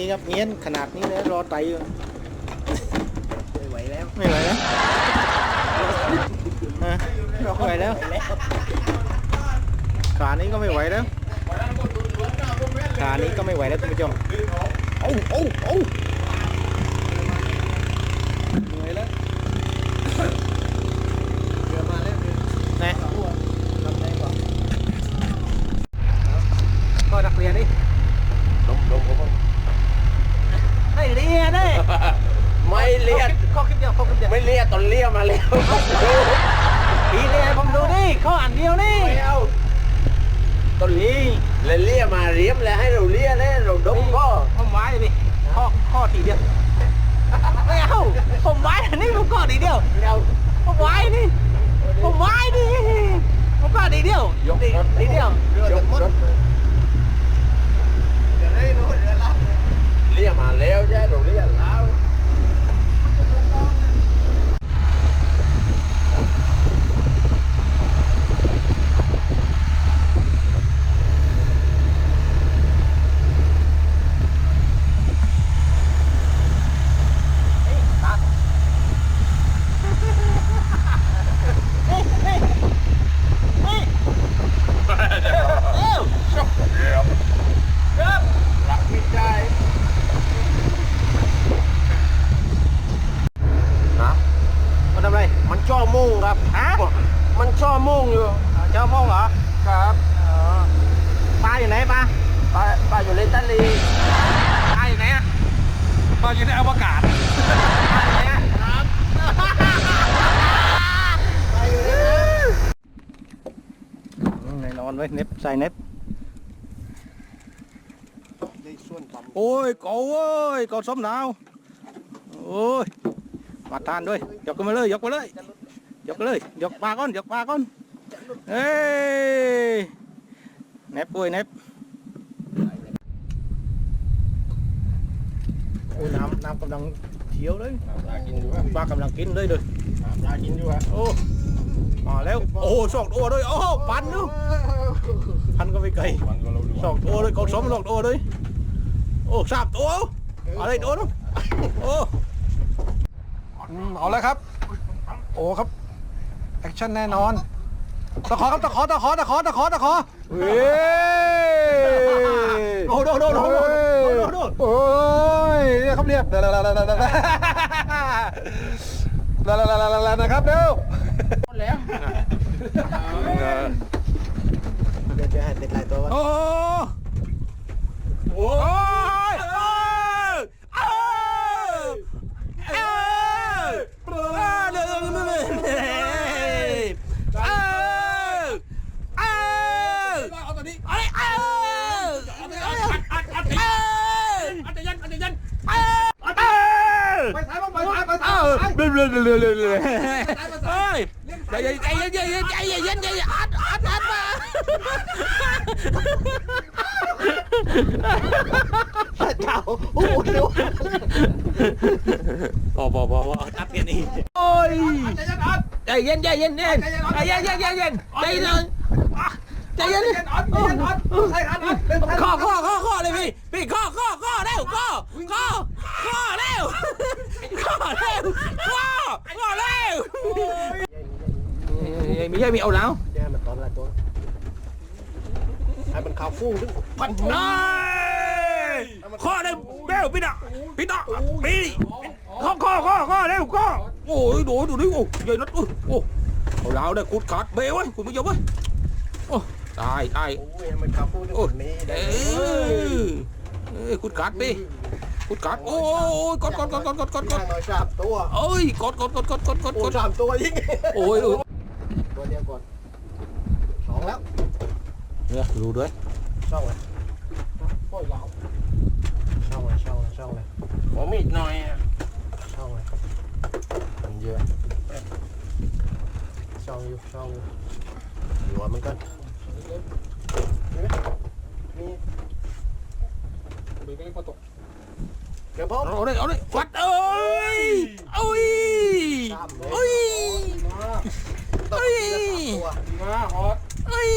นี่ครับเงี้ยนขนาดนี้แล้วรอไตอยู่ไม่ไหวแล้วไม่ไหวแล้วฮะไม่ไหวแล้วขานี้ก็ไม่ไหวแล้วขานี้ก็ไม่ไหวแล้วคุณผู้ชมโอ้โอ้โอ้เหนื่อยแล้ว เรือมาแล้วเรือ นะ ลำแรงกว่า ก็นักเรียนนี่ ดมดมผม ได้เรียนได้ ไม่เลียด ข้อคลิปเดียวข้อคลิปเดียวไม่เลียดตอนเลียมาแล้วปีเรียนผมดูนี่ข้ออันเดียวนี่ไม่เอาตอนนี้เลยเลียมาเรียมแล้วให้เราเลียแล้วเราดมก็ผมไว้เลยพี่ข้อข้อทีเดียวไม่เอาผมไว้อันนี้ผมข้อทีเดียวไม่เอาผมไว้นี่ผมไว้นี่ผมข้อทีเดียวทีทีเดียวยกรถเลียมาแล้วใช่เราเลียแล้ว รักไม่ได้นะ มาทำไร มันช่อมุ่งครับ ฮะ มันช่อมุ่งอยู่ เจ้าโมงเหรอ ครับปลาอยู่ไหนปลาป้าป้าอยู่ในตะลีปลาอยู่ไหนอะปลาอยู่ในอวกาศปลาอยู่ไหนอะแน่นอนเว้ยเน็บใส่เน็บได้ส่วนปั๊มโอ้ยเกาเว้ยเกาส้มหนาวโอ้ยมาทานด้วยยกกันมาเลยยกมาเลยยกมาเลยยกปลาก้อนยกปลาก้อน เฮ้ยเน็บปุ้ยเน็บโอ้ยน้ำน้ำกำลังเขียวเลยปลากินอยู่วะปลากำลังกินเลยเลยปลากินอยู่วะโอ้มาแล้วโอ้สองตัวด้วยโอ้ปันดูพันก็ไม่ไกลสองตัวเลยเขาสมสองตัวเลยโอ้สามตัวอะไรโดนโอ้เอาแล้วครับ โอ้ครับ แอคชั่นแน่นอน ตะขอครับตะขอตะขอตะขอตะขอตะขอเฮ้ยโดนโดนโดนโดนโดนโดนโอ้ยเนี่ยครับเนี่ยลาลาลาลาลาลาลาลาลาลาลานะครับเร็วแล้วเดี๋ยวจะให้เด็ดหลายตัวโอ้ โอ้ย เอาตัวนี้อัดอัดอัดอัดอัดยันอัดยันไปซ้ายบ้างไปซ้ายไปซ้าย เรื่อยเรื่อยเรื่อยเรื่อยเรื่อยเฮ้ยใจเย็นใจเย็นใจเย็นใจเย็นใจเย็นอัดอัดอัดมาเจ้าโอ้โหพอพอพอพออัดกันนี่โอ้ยใจเย็นใจเย็นเย็นใจเย็นใจเย็นใจเย็นใจเย็นใจเย็นใจยันอัดใจยันอัดใช่อัดอัดเป็นข้อข้อข้อข้อเลยพี่พี่ข้อข้อข้อเร็วข้อข้อ ข้อเร็วข้อเร็วข้อข้อเร็วไม่ใช่มีเอาแล้วแย่มันตอนละตัวให้มันข่าวฟุ้งถึงพันนายข้อเร็วเร็วพี่น่ะพี่น่ะพี่ข้อข้อข้อข้อเร็วข้อโอ้ยดูดูดิโอ้ใหญ่นัดโอ้โอ้เอาแล้วได้คุดขาดเบ้ไว้คุณผู้ชมเว้ยโอ้ตายตายโอ้ยมันข่าวฟุ้งถึงโอ้คนนี้เอได้อเอ้ยคุดขาดดิ คุดขาดโอ้ยกดกดกดกดกดกดกดหน่อยสามตัวเอ้ยกดกดกดกดกดกดกดสามตัวยิงโอ้ยโอ้ยตัวเดียวก่อนสองแล้วเนี่ยดูด้วยช่องเลยโอ้ยยาวช่องเลยช่องเลยช่องเลยขอมีดหน่อยช่องเลยมันเยอะช่องอยู่ช่องอยู่หัวมันก็มี ผมเอาเลยเอาเลยวัดเอ้ยเอ้ยเอ้ยเอ้ยมาฮอตเอ้ย